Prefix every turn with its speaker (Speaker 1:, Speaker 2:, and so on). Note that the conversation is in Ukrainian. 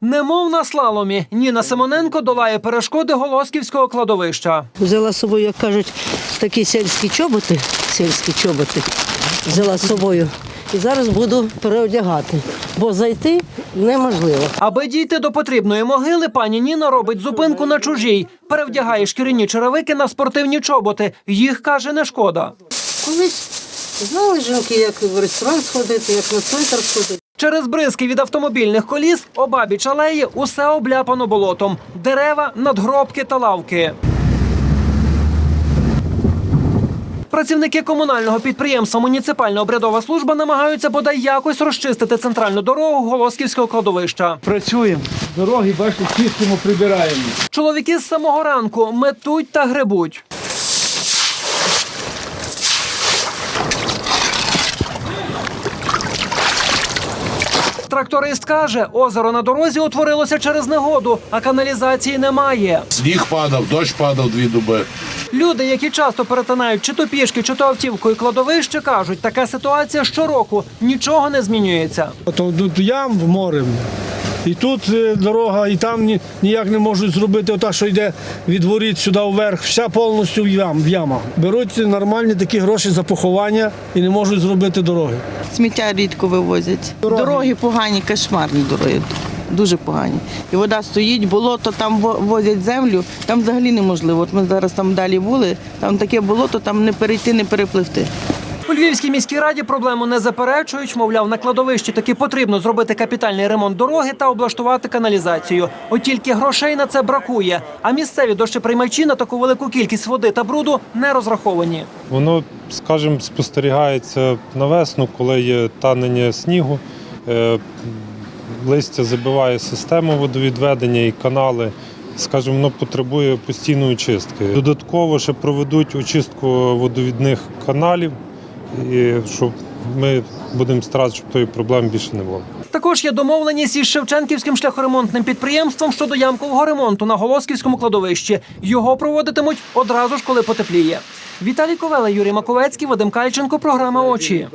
Speaker 1: Немов на слаломі, Ніна Симоненко долає перешкоди Голосківського кладовища.
Speaker 2: Взяла з собою, як кажуть, такі сільські чоботи, сільські чоботи взяла з собою. І зараз буду переодягати, бо зайти неможливо.
Speaker 1: Аби дійти до потрібної могили, пані Ніна робить зупинку на чужій, перевдягає шкіряні черевики на спортивні чоботи. Їх каже, не шкода.
Speaker 2: Колись знали жінки, як в ресторан сходити, як на цвинтар сходити.
Speaker 1: Через бризки від автомобільних коліс обабіч алеї усе обляпано болотом. Дерева, надгробки та лавки. Працівники комунального підприємства Муніципальна обрядова служба намагаються бодай якось розчистити центральну дорогу Голосківського кладовища.
Speaker 3: Працюємо. Дороги, бачите, чистимо, прибираємо.
Speaker 1: Чоловіки з самого ранку метуть та гребуть. Тракторист каже, озеро на дорозі утворилося через негоду, а каналізації немає.
Speaker 4: Сніг падав, дощ падав дві дуби.
Speaker 1: Люди, які часто перетинають чи то пішки, чи то автівкою кладовище, кажуть, така ситуація щороку нічого не змінюється.
Speaker 3: То тут ям в морем. І тут е, дорога, і там ні- ніяк не можуть зробити ота, що йде від воріт сюди вверх, вся повністю в, ям, в ямах. Беруть нормальні такі гроші за поховання і не можуть зробити дороги.
Speaker 5: Сміття рідко вивозять. Дороги, погані, кошмарні дороги. Дуже погані. І вода стоїть, болото, там во- возять землю, там взагалі неможливо. От ми зараз там далі були, там таке болото, там не перейти, не перепливти.
Speaker 1: У Львівській міській раді проблему не заперечують. Мовляв, на кладовищі таки потрібно зробити капітальний ремонт дороги та облаштувати каналізацію. От тільки грошей на це бракує. А місцеві дощеприймачі на таку велику кількість води та бруду не розраховані.
Speaker 6: Воно, скажімо, спостерігається на весну, коли є танення снігу, е, листя забиває систему водовідведення і канали. Скажімо, воно потребує постійної чистки. Додатково ще проведуть очистку водовідних каналів, і щоб ми будемо старатися, щоб тої проблеми більше не було.
Speaker 1: Також є домовленість із Шевченківським шляхоремонтним підприємством щодо ямкового ремонту на Голосківському кладовищі. Його проводитимуть одразу ж, коли потепліє. Віталій Ковела, Юрій Маковецький, Вадим Кальченко. Програма Очі.